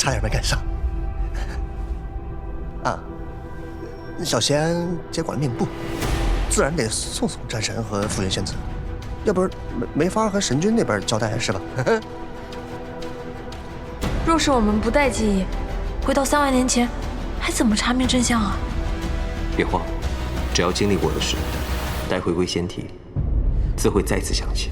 差点没赶上。啊，小贤接管了命部，自然得送送战神和复原仙子，要不然没没法和神君那边交代是吧？若是我们不带记忆，回到三万年前，还怎么查明真相啊？别慌，只要经历过的事，待回归仙体，自会再次想起。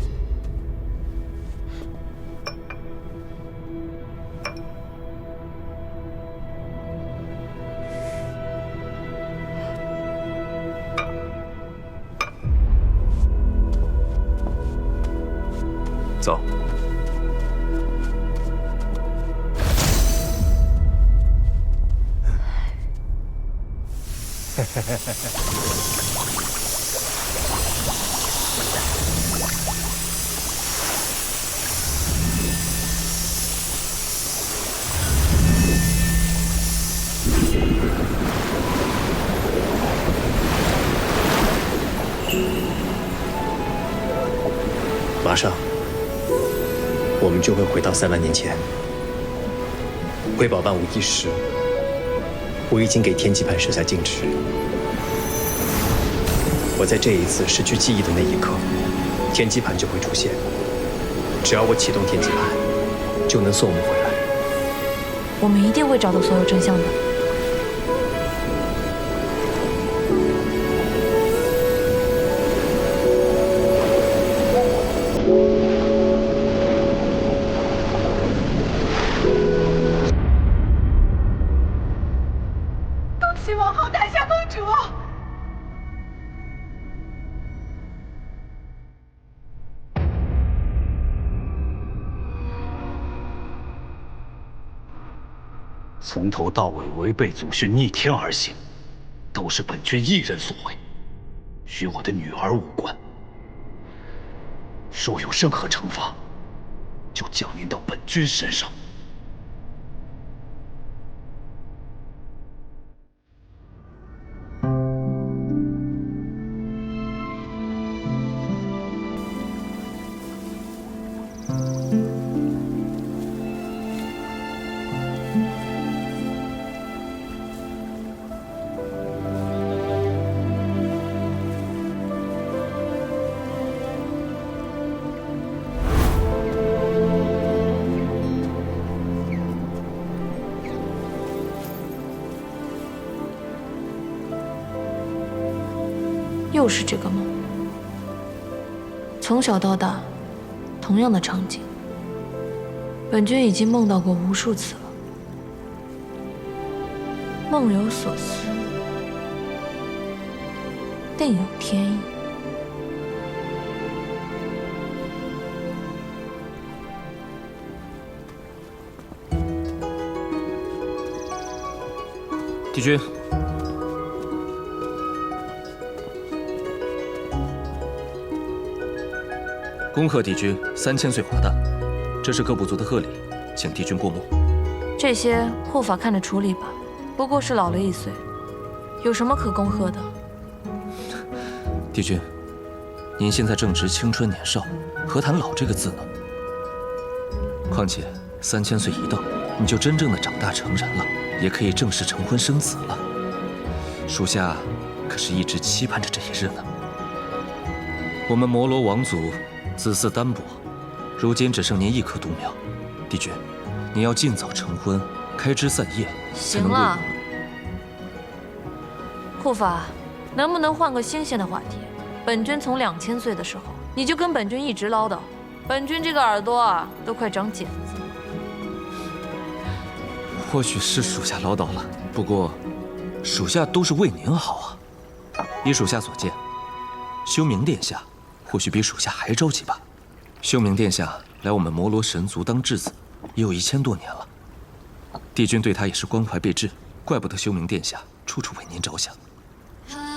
走。马上，我们就会回到三万年前。为保万无一失，我已经给天机盘设下禁制。我在这一次失去记忆的那一刻，天机盘就会出现。只要我启动天机盘，就能送我们回来。我们一定会找到所有真相的。从头到尾违背祖训、逆天而行，都是本君一人所为，与我的女儿无关。若有任何惩罚，就降临到本君身上。又是这个梦，从小到大，同样的场景，本君已经梦到过无数次了。梦有所思，定有天意。帝君，恭贺帝君三千岁华诞，这是各部族的贺礼，请帝君过目。这些护法看着处理吧，不过是老了一岁，有什么可恭贺的？帝君，您现在正值青春年少，何谈老这个字呢？况且三千岁一到，你就真正的长大成人了，也可以正式成婚生子了。属下可是一直期盼着这一日呢。我们摩罗王族子嗣单薄，如今只剩您一棵独苗。帝君，你要尽早成婚，开枝散叶，才能为行了，护法，能不能换个新鲜的话题？本君从两千岁的时候，你就跟本君一直唠叨，本君这个耳朵啊，都快长茧子。或许是属下唠叨了，不过，属下都是为您好啊。依属下所见，修明殿下或许比属下还着急吧。修明殿下来我们摩罗神族当质子，也有一千多年了。帝君对他也是关怀备至，怪不得修明殿下处处为您着想。